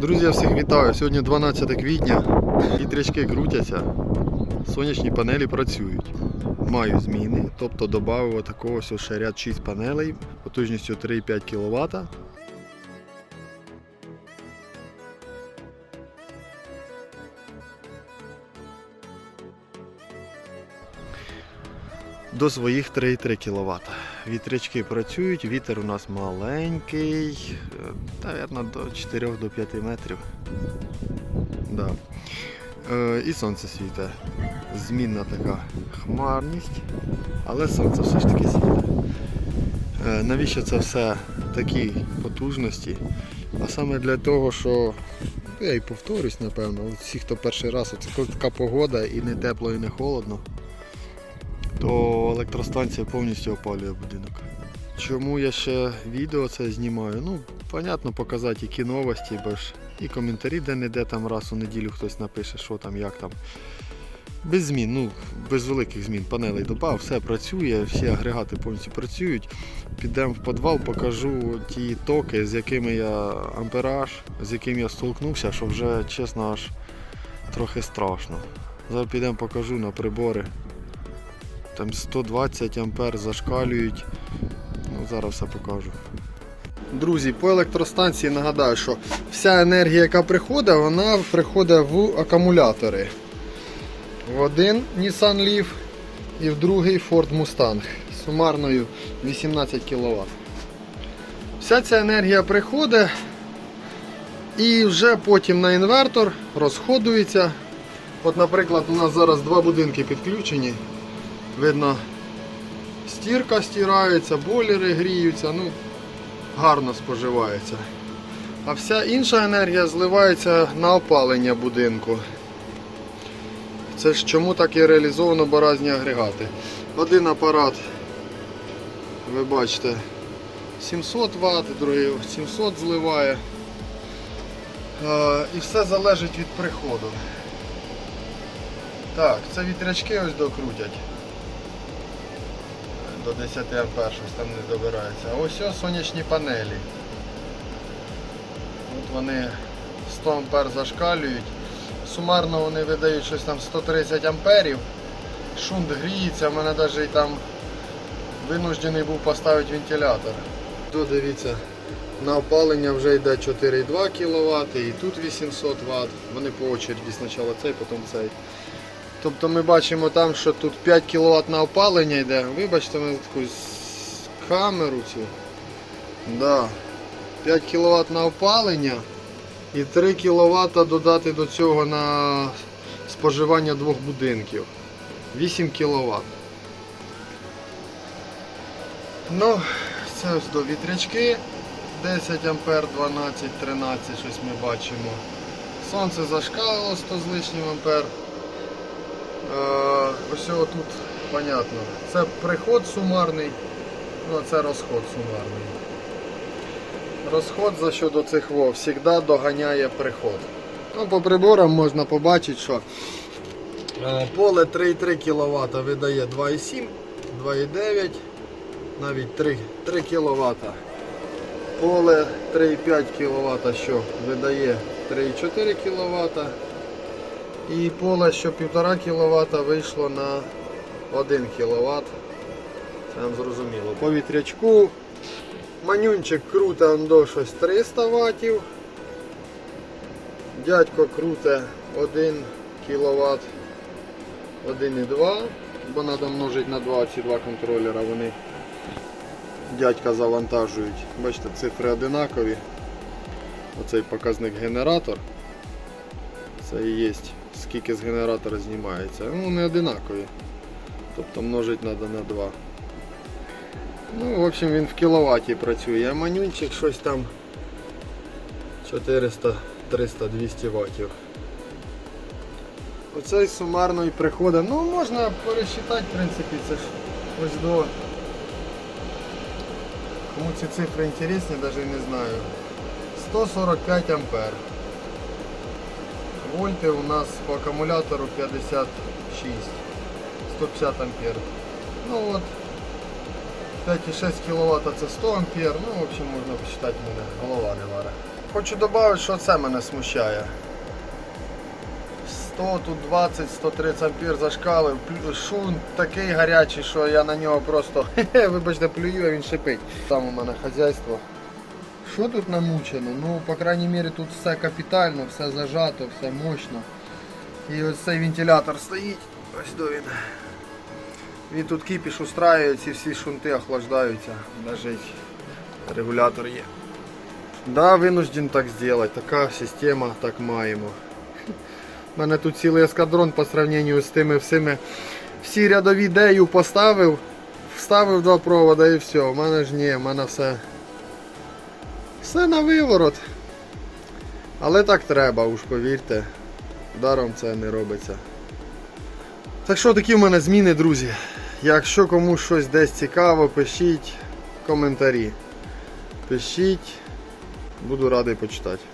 Друзі, я всіх вітаю. Сьогодні 12 квітня. Вітрячки крутяться, сонячні панелі працюють. Маю зміни, тобто додав такого ще ряд 6 панелей потужністю 3,5 кВт. До своїх 3,3 кВт. Вітрячки працюють, вітер у нас маленький, мабуть, до 4-5 метрів. Да. Е, і сонце світить. Змінна така хмарність, але сонце все ж таки світить. Е, навіщо це все такі потужності? А саме для того, що ну, я і повторюсь, напевно, всі, хто перший раз, це така погода і не тепло, і не холодно, то електростанція повністю опалює будинок. Чому я ще відео це знімаю? Ну, понятно, показати які новості, бо ж і коментарі де-не-де там раз у неділю хтось напише, що там, як там. Без змін, ну, без великих змін. Панелей додав, все працює, всі агрегати повністю працюють. Підемо в підвал, покажу ті токи, з якими я ампераж, з яким я столкнувся, що вже чесно аж трохи страшно. Зараз підемо покажу на прибори. Там 120 ампер зашкалюють. Ну, зараз все покажу. Друзі, по електростанції нагадаю, що вся енергія, яка приходить, вона приходить в акумулятори. В один Nissan Leaf і в другий Ford Mustang сумарною 18 кВт. Вся ця енергія приходить і вже потім на інвертор розходується. От, наприклад, у нас зараз два будинки підключені. Видно, стірка стирається, бойлери гріються, ну, гарно споживається. А вся інша енергія зливається на опалення будинку. Це ж чому так і реалізовано баразні агрегати. Один апарат, ви бачите, 700 Вт, другий 700 зливає. І все залежить від приходу. Так, це вітрячки ось докрутять. До 10 ампер щось там не добирається. А ось ось сонячні панелі. От вони 100 ампер зашкалюють. Сумарно вони видають щось там 130 амперів. Шунт гріється, в мене навіть там винуждений був поставити вентилятор. Тут дивіться, на опалення вже йде 4,2 кВт і тут 800 Вт. Вони по очереді спочатку цей, потім цей. Тобто ми бачимо там, що тут 5 кВт на опалення йде. Вибачте, ми таку камеру цю. Да. 5 кВт на опалення і 3 кВт додати до цього на споживання двох будинків. 8 кВт. Ну, це ось до вітрячки. 10 ампер, 12, 13, щось ми бачимо. Сонце зашкалило 100 з лишнім ампер. Е, ось тут понятно. Це приход сумарний, ну це розход сумарний. Розход за щодо цих вов завжди доганяє приход. Ну, по приборам можна побачити, що е, поле 3,3 кВт видає 2,7, 2,9, навіть 3, 3 кВт. Поле 3,5 кВт, що видає 3,4 кВт. І поле, що 1,5 кВт вийшло на 1 кВт. Це зрозуміло. По вітрячку манюнчик круте до щось 300 Вт. Дядько круте 1 кВт 1,2, бо треба множити на 2 ці два контролера. Вони дядька завантажують. Бачите, цифри одинакові. Оцей показник генератор. Це і є скільки з генератора знімається. Ну, не одинакові. Тобто множить треба на 2. Ну, в общем, він в кіловаті працює. А манюнчик щось там 400, 300, 200 ваттів. Оцей сумарно і приходить. Ну, можна пересчитати, в принципі, це ж ось до. Кому ці цифри інтересні, навіть не знаю. 145 ампер. Вольти у нас по акумулятору 56, 150 ампер. Ну от 5,6 кВт це 100 ампер, ну в общем можна посчитати, мене голова не варить. Хочу додати, що це мене смущає. 100, тут 20, 130 ампер зашкалив. Шунт такий гарячий, що я на нього просто, вибачте, плюю, а він шипить. Там у мене хазяйство. Що тут намучено? Ну, по крайній мірі, тут все капітально, все зажато, все мощно. І ось цей вентилятор стоїть. Ось до він. Він тут кипіш устраює, ці всі шунти охлаждаються. Навіть регулятор є. Да, винужден так зробити. Така система, так маємо. У мене тут цілий ескадрон по сравненню з тими всіми. Всі рядові дею поставив, вставив два провода і все. У мене ж ні, у мене все. Все на виворот. Але так треба, уж повірте. Даром це не робиться. Так що такі в мене зміни, друзі. Якщо комусь щось десь цікаво, пишіть коментарі. Пишіть, буду радий почитати.